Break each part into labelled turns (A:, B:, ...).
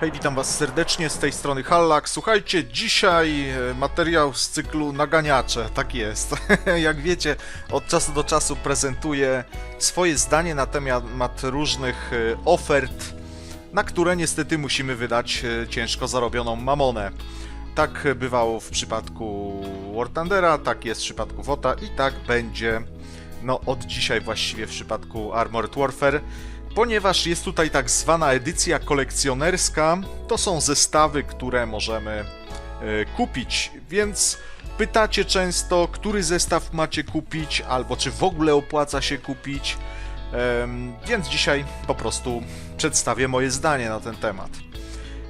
A: Hej, witam was serdecznie, z tej strony Hallak. Słuchajcie, dzisiaj e, materiał z cyklu Naganiacze, tak jest. Jak wiecie, od czasu do czasu prezentuję swoje zdanie na temat różnych e, ofert, na które niestety musimy wydać e, ciężko zarobioną mamonę. Tak bywało w przypadku War Thundera, tak jest w przypadku WOTA i tak będzie no od dzisiaj właściwie w przypadku Armored Warfare. Ponieważ jest tutaj tak zwana edycja kolekcjonerska, to są zestawy, które możemy e, kupić, więc pytacie często, który zestaw macie kupić, albo czy w ogóle opłaca się kupić. Więc dzisiaj po prostu przedstawię moje zdanie na ten temat.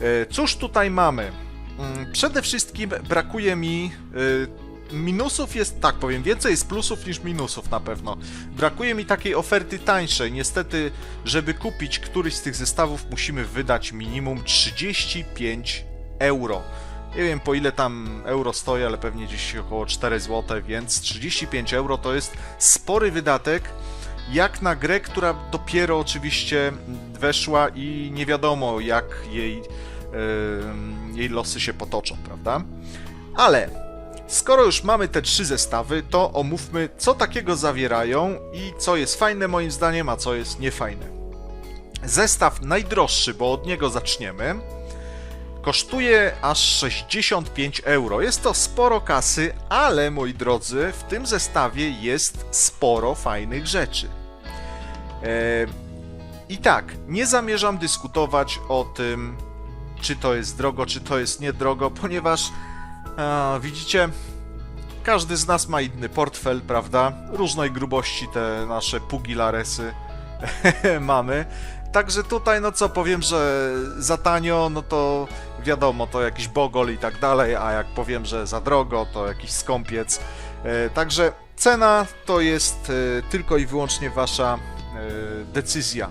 A: E, Cóż tutaj mamy? Mm, Przede wszystkim brakuje mi e, minusów jest, tak powiem, więcej jest plusów niż minusów na pewno. Brakuje mi takiej oferty tańszej. Niestety, żeby kupić któryś z tych zestawów, musimy wydać minimum 35 euro. Nie wiem po ile tam euro stoi, ale pewnie gdzieś około 4 zł, więc 35 euro to jest spory wydatek. Jak na grę, która dopiero oczywiście weszła i nie wiadomo jak jej, em, jej losy się potoczą, prawda? Ale Skoro już mamy te trzy zestawy, to omówmy, co takiego zawierają i co jest fajne moim zdaniem, a co jest niefajne. Zestaw najdroższy, bo od niego zaczniemy, kosztuje aż 65 euro. Jest to sporo kasy, ale moi drodzy, w tym zestawie jest sporo fajnych rzeczy. E, I tak, nie zamierzam dyskutować o tym, czy to jest drogo, czy to jest niedrogo, ponieważ a, widzicie, każdy z nas ma inny portfel, prawda? Różnej grubości te nasze pugilaresy mamy. Także tutaj, no co, powiem, że za tanio, no to wiadomo, to jakiś bogol i tak dalej, a jak powiem, że za drogo, to jakiś skąpiec. E, Także cena to jest e, tylko i wyłącznie wasza e, decyzja.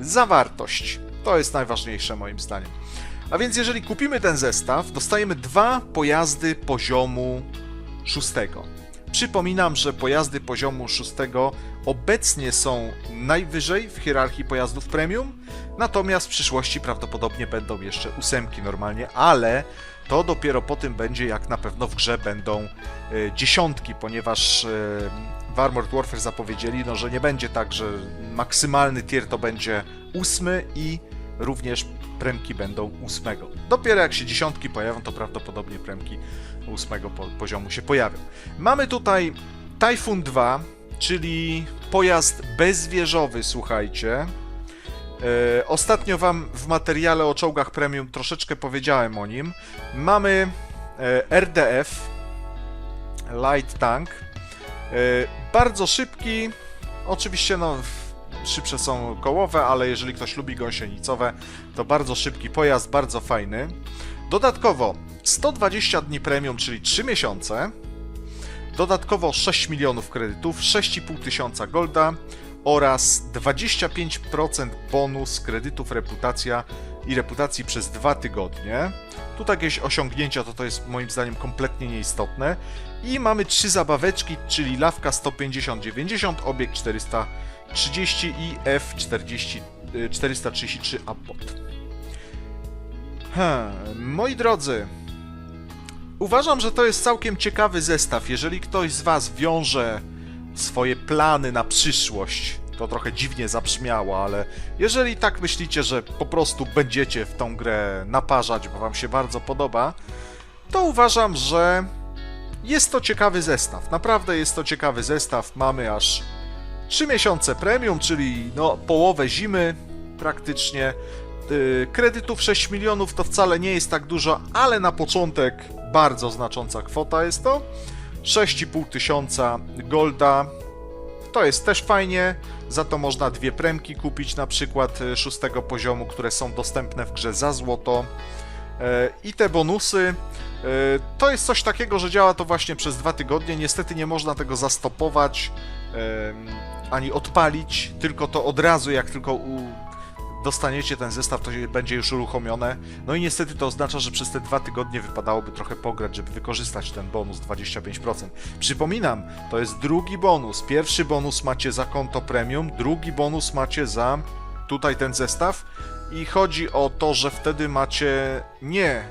A: Zawartość to jest najważniejsze moim zdaniem. A więc jeżeli kupimy ten zestaw, dostajemy dwa pojazdy poziomu szóstego. Przypominam, że pojazdy poziomu szóstego obecnie są najwyżej w hierarchii pojazdów premium, natomiast w przyszłości prawdopodobnie będą jeszcze ósemki normalnie, ale to dopiero po tym będzie, jak na pewno w grze będą e, dziesiątki, ponieważ e, w Armored Warfare zapowiedzieli, no, że nie będzie tak, że maksymalny tier to będzie ósmy i również premki będą ósmego. Dopiero jak się dziesiątki pojawią, to prawdopodobnie premki ósmego po poziomu się pojawią. Mamy tutaj Typhoon 2, czyli pojazd bezwieżowy, słuchajcie. E, ostatnio wam w materiale o czołgach premium troszeczkę powiedziałem o nim. Mamy e, RDF, Light Tank. E, bardzo szybki, oczywiście no szybsze są kołowe, ale jeżeli ktoś lubi gąsienicowe, to bardzo szybki pojazd, bardzo fajny. Dodatkowo 120 dni premium, czyli 3 miesiące. Dodatkowo 6 milionów kredytów, 6,5 tysiąca golda oraz 25% bonus kredytów reputacja i reputacji przez 2 tygodnie. Tu jakieś osiągnięcia to to jest moim zdaniem kompletnie nieistotne. I mamy trzy zabaweczki, czyli lawka 150-90, obieg 430 i F40 y, 433 Abbot. Hmm, moi drodzy, uważam, że to jest całkiem ciekawy zestaw. Jeżeli ktoś z Was wiąże swoje plany na przyszłość, to trochę dziwnie zabrzmiało, ale jeżeli tak myślicie, że po prostu będziecie w tą grę naparzać, bo Wam się bardzo podoba, to uważam, że jest to ciekawy zestaw. Naprawdę jest to ciekawy zestaw. Mamy aż 3 miesiące premium, czyli no połowę zimy praktycznie. Yy, Kredytów 6 milionów to wcale nie jest tak dużo, ale na początek bardzo znacząca kwota jest to. 6,5 tysiąca golda. To jest też fajnie, za to można dwie premki kupić, na przykład y, szóstego poziomu, które są dostępne w grze za złoto. E, I te bonusy to jest coś takiego, że działa to właśnie przez dwa tygodnie. Niestety nie można tego zastopować ani odpalić, tylko to od razu, jak tylko u... dostaniecie ten zestaw, to będzie już uruchomione. No i niestety to oznacza, że przez te dwa tygodnie wypadałoby trochę pograć, żeby wykorzystać ten bonus 25%. Przypominam, to jest drugi bonus. Pierwszy bonus macie za konto premium, drugi bonus macie za tutaj ten zestaw i chodzi o to, że wtedy macie nie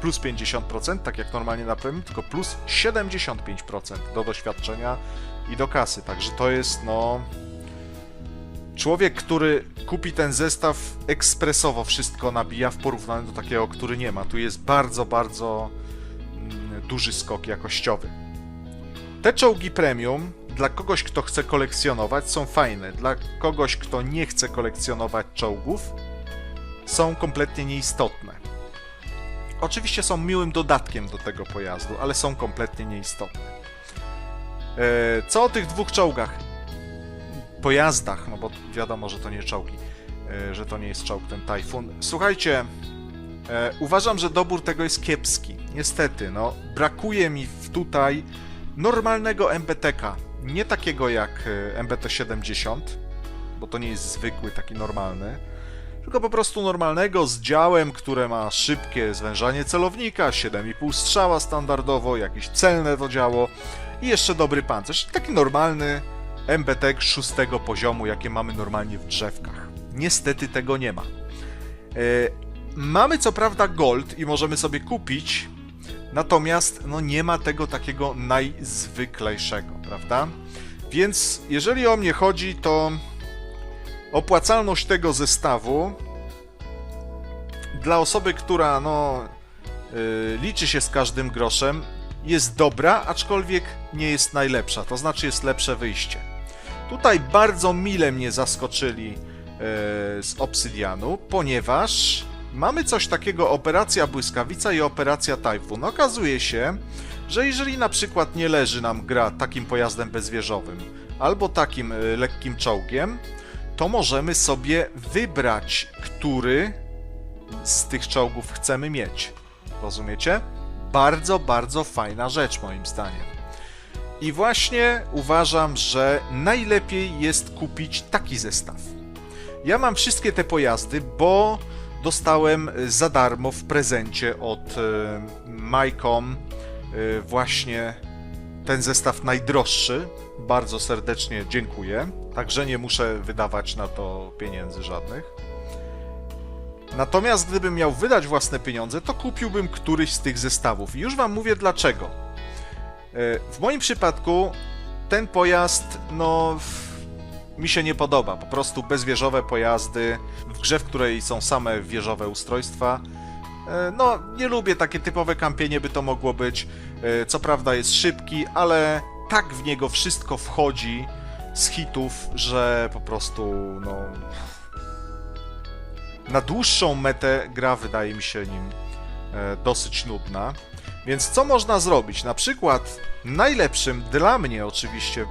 A: plus 50%, tak jak normalnie na premium, tylko plus 75% do doświadczenia i do kasy. Także to jest no. Człowiek, który kupi ten zestaw, ekspresowo wszystko nabija w porównaniu do takiego, który nie ma. Tu jest bardzo, bardzo mm, duży skok jakościowy. Te czołgi premium dla kogoś, kto chce kolekcjonować, są fajne. Dla kogoś, kto nie chce kolekcjonować czołgów, są kompletnie nieistotne. Oczywiście są miłym dodatkiem do tego pojazdu, ale są kompletnie nieistotne. E, Co o tych dwóch czołgach? Pojazdach, no bo wiadomo, że to nie czołgi, e, że to nie jest czołg ten Typhoon. Słuchajcie, e, uważam, że dobór tego jest kiepski. Niestety, no, brakuje mi tutaj normalnego MBTK. Nie takiego jak e, MBT-70, bo to nie jest zwykły, taki normalny tylko po prostu normalnego z działem, które ma szybkie zwężanie celownika, 7,5 strzała standardowo, jakieś celne to działo i jeszcze dobry pancerz. Taki normalny MBTek szóstego poziomu, jakie mamy normalnie w drzewkach. Niestety tego nie ma. E, mamy co prawda gold i możemy sobie kupić, natomiast no nie ma tego takiego najzwyklejszego, prawda? Więc jeżeli o mnie chodzi, to opłacalność tego zestawu dla osoby, która no yy, liczy się z każdym groszem, jest dobra, aczkolwiek nie jest najlepsza, to znaczy jest lepsze wyjście. Tutaj bardzo mile mnie zaskoczyli yy, z Obsydianu, ponieważ mamy coś takiego operacja Błyskawica i operacja Typhoon. Okazuje się, że jeżeli na przykład nie leży nam gra takim pojazdem bezwieżowym albo takim yy, lekkim czołgiem, to możemy sobie wybrać, który z tych czołgów chcemy mieć. Rozumiecie? Bardzo, bardzo fajna rzecz, moim zdaniem. I właśnie uważam, że najlepiej jest kupić taki zestaw. Ja mam wszystkie te pojazdy, bo dostałem za darmo w prezencie od e, Mycom e, właśnie ten zestaw najdroższy. Bardzo serdecznie dziękuję. Także nie muszę wydawać na to pieniędzy żadnych. Natomiast gdybym miał wydać własne pieniądze, to kupiłbym któryś z tych zestawów. I już wam mówię dlaczego. E, W moim przypadku ten pojazd, no, mi się nie podoba. Po prostu bezwieżowe pojazdy w grze, w której są same wieżowe ustrojstwa. E, No, nie lubię takie typowe kampienie, by to mogło być. E, Co prawda jest szybki, ale tak w niego wszystko wchodzi z hitów, że po prostu, no. Na dłuższą metę gra wydaje mi się nim e, dosyć nudna. Więc co można zrobić? Na przykład najlepszym dla mnie oczywiście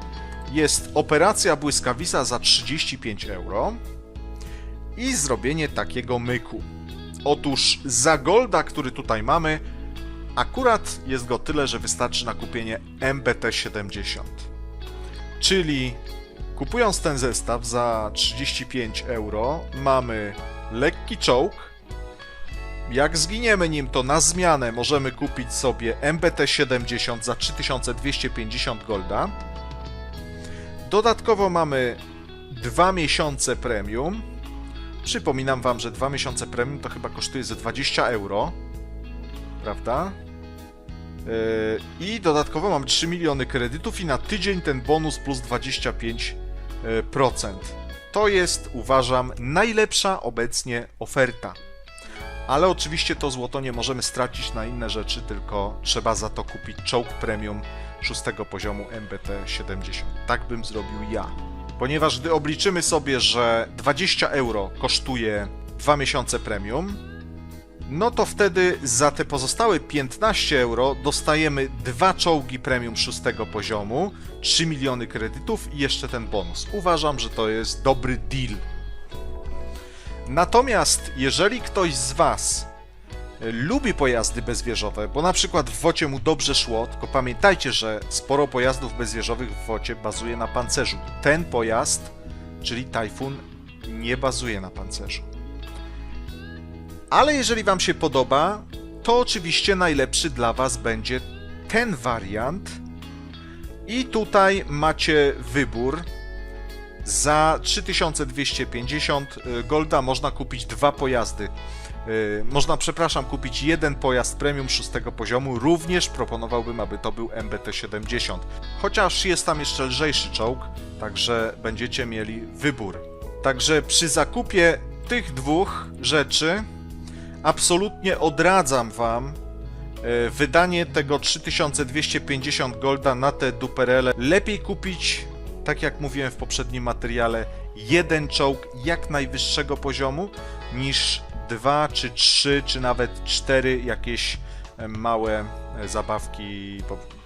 A: jest operacja błyskawica za 35 euro i zrobienie takiego myku. Otóż za golda, który tutaj mamy, akurat jest go tyle, że wystarczy na kupienie MBT-70. Czyli kupując ten zestaw za 35 euro, mamy lekki czołg. Jak zginiemy nim, to na zmianę możemy kupić sobie MBT-70 za 3250 golda. Dodatkowo mamy 2 miesiące premium. Przypominam wam, że 2 miesiące premium to chyba kosztuje ze 20 euro. Prawda? Yy, I dodatkowo mam 3 miliony kredytów i na tydzień ten bonus plus 25%. To jest, uważam, najlepsza obecnie oferta. Ale oczywiście to złoto nie możemy stracić na inne rzeczy, tylko trzeba za to kupić czołg premium szóstego poziomu MBT-70. Tak bym zrobił ja. Ponieważ gdy obliczymy sobie, że 20 euro kosztuje 2 miesiące premium, no to wtedy za te pozostałe 15 euro dostajemy dwa czołgi premium szóstego poziomu, 3 miliony kredytów i jeszcze ten bonus. Uważam, że to jest dobry deal. Natomiast jeżeli ktoś z Was e, lubi pojazdy bezwieżowe, bo na przykład w wocie mu dobrze szło, tylko pamiętajcie, że sporo pojazdów bezwieżowych w wocie bazuje na pancerzu. Ten pojazd, czyli Typhoon, nie bazuje na pancerzu. Ale jeżeli Wam się podoba, to oczywiście najlepszy dla Was będzie ten wariant. I tutaj macie wybór Za 3250 y, golda można kupić dwa pojazdy. Y, Można, przepraszam, kupić jeden pojazd premium szóstego poziomu. Również proponowałbym, aby to był MBT-70. Chociaż jest tam jeszcze lżejszy czołg, także będziecie mieli wybór. Także przy zakupie tych dwóch rzeczy absolutnie odradzam Wam e, wydanie tego 3250 golda na te duperele. Lepiej kupić, tak jak mówiłem w poprzednim materiale, jeden czołg jak najwyższego poziomu niż dwa, czy trzy, czy nawet cztery jakieś e, małe e, zabawki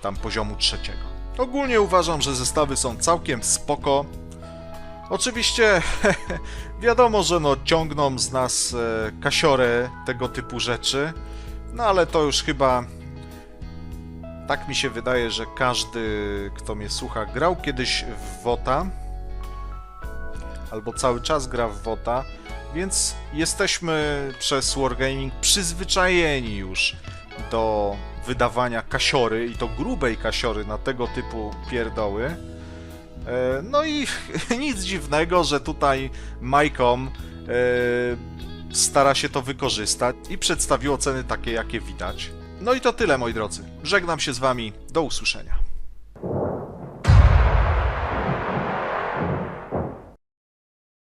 A: tam poziomu trzeciego. Ogólnie uważam, że zestawy są całkiem spoko. Oczywiście wiadomo, że no ciągną z nas e, kasiorę tego typu rzeczy, no ale to już chyba tak mi się wydaje, że każdy, kto mnie słucha, grał kiedyś w WOTA albo cały czas gra w WOTA, więc jesteśmy przez Wargaming przyzwyczajeni już do wydawania kasiory i to grubej kasiory na tego typu pierdoły. E, No i nic dziwnego, że tutaj Majkom e, stara się to wykorzystać i przedstawiło ceny takie, jakie widać. No i to tyle, moi drodzy. Żegnam się z wami. Do usłyszenia.